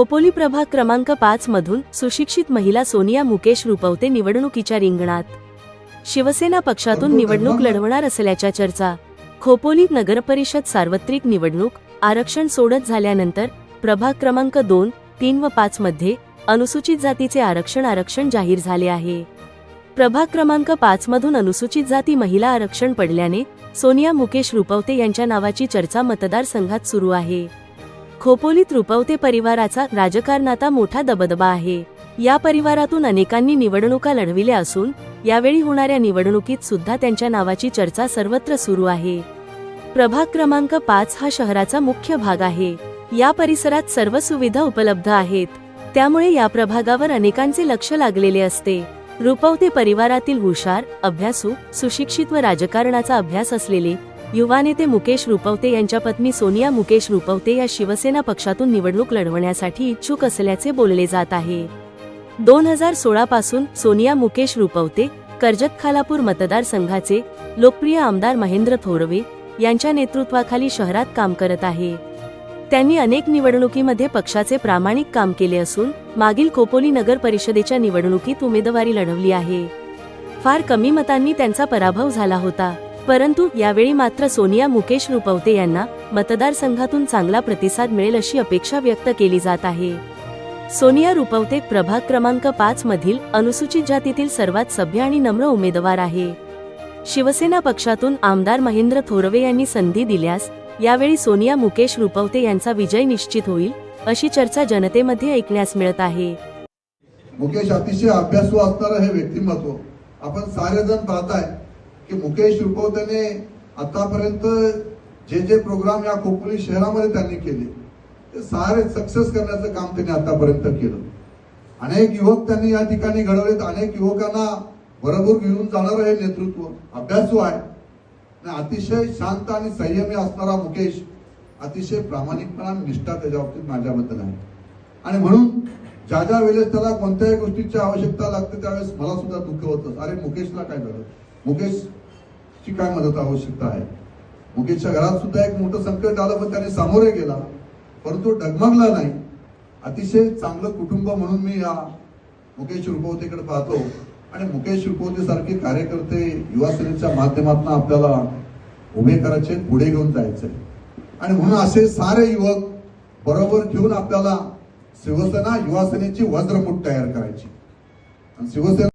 खोपोली प्रभाग क्रमांक पाच मधून सुशिक्षित महिला सोनिया मुकेश रुपवते निवडणुकीच्या रिंगणात. शिवसेना पक्षातून निवडणूक लढवणार असल्याच्या चर्चा. खोपोली नगरपरिषद सार्वत्रिक निवडणूक आरक्षण सोडत झाल्यानंतर प्रभाग क्रमांक दोन तीन व पाच मध्ये अनुसूचित जातीचे आरक्षण आरक्षण जाहीर झाले आहे. प्रभाग क्रमांक पाच मधून अनुसूचित जाती महिला आरक्षण पडल्याने सोनिया मुकेश रुपवते यांच्या नावाची चर्चा मतदारसंघात सुरू आहे. खोपोलीत रुपवते परिवाराचा राजकारणाता मोठा दबदबा आहे. या परिवारातून अनेकांनी निवडणुका लढविल्या असून यावेळी होणाऱ्या निवडणुकीत सुद्धा त्यांच्या नावाची चर्चा सर्वत्र सुरू आहे. प्रभाग क्रमांक पाच हा शहराचा मुख्य भाग आहे. या परिसरात सर्व सुविधा उपलब्ध आहेत. त्यामुळे या प्रभागावर अनेकांचे लक्ष लागलेले असते. रुपवते परिवारातील हुशार अभ्यासू सुशिक्षित व राजकारणाचा अभ्यास असलेले युवा नेते मुकेश रुपवते यांच्या पत्नी सोनिया मुकेश रुपवते या शिवसेना पक्षातून निवडणूक लढवण्यासाठी इच्छुक असल्याचे बोलले जात आहे. दोन हजार सोळा पासून सोनिया मुकेश रुपवते कर्जत खालापूर मतदारसंघाचे लोकप्रिय आमदार महेंद्र थोरवे यांच्या नेतृत्वाखाली शहरात काम करत आहे. त्यांनी अनेक निवडणुकीमध्ये पक्षाचे प्रामाणिक काम केले असून मागील खोपोली नगर परिषदेच्या निवडणुकीत उमेदवारी लढवली आहे. फार कमी मतांनी त्यांचा पराभव झाला होता. परंतु यावेळी मात्र सोनिया मुकेश रुपवते यांना मतदारसंघातून चांगला प्रतिसाद मिळेल अशी अपेक्षा व्यक्त केली जात आहे. सोनिया रुपवते प्रभाग क्रमांक पाच मधील अनुसूचित जातीतील सर्वात सभ्य आणि नम्र उमेदवार आहे. शिवसेना पक्षातून आमदार महेंद्र थोरवे यांनी संधी दिल्यास यावेळी सोनिया मुकेश रुपवते यांचा विजय निश्चित होईल अशी चर्चा जनतेमध्ये ऐकण्यास मिळत आहे. मुकेश अतिशय अभ्यासू असणारं हे व्यक्तिमत्व आपण सारे जण पाहताय. की मुकेश रुपवतेने आतापर्यंत जे जे प्रोग्राम या खोपोली शहरामध्ये त्यांनी केले ते सारे सक्सेस करण्याचं काम त्यांनी आतापर्यंत केलं. अनेक युवक त्यांनी या ठिकाणी घडवलेत अनेक युवकांना बरोबर घेऊन जाणारं हे नेतृत्व अभ्यासू आहे. आणि अतिशय शांत आणि संयमी असणारा मुकेश अतिशय प्रामाणिकपणा आणि निष्ठा त्याच्या बाबतीत माझ्याबद्दल आहे. आणि म्हणून ज्या ज्या वेळेस त्याला कोणत्याही गोष्टीची आवश्यकता लागते त्यावेळेस मला सुद्धा दुःख होतं अरे मुकेशला काय झालं? ची काय मदत आवश्यकता आहे? मुकेशच्या घरात सुद्धा एक मोठं संकट आलं पण त्याने सामोरे गेला. परंतु डगमगला नाही. अतिशय चांगलं कुटुंब म्हणून मी या मुकेश रुपवतेकडे पाहतो. आणि मुकेश रुपवते सारखे कार्यकर्ते युवा सेनेच्या माध्यमातून आपल्याला उभे करायचे पुढे घेऊन जायचे. आणि म्हणून असे सारे युवक बरोबर घेऊन आपल्याला शिवसेना युवा सेनेची तयार करायची. आणि शिवसेना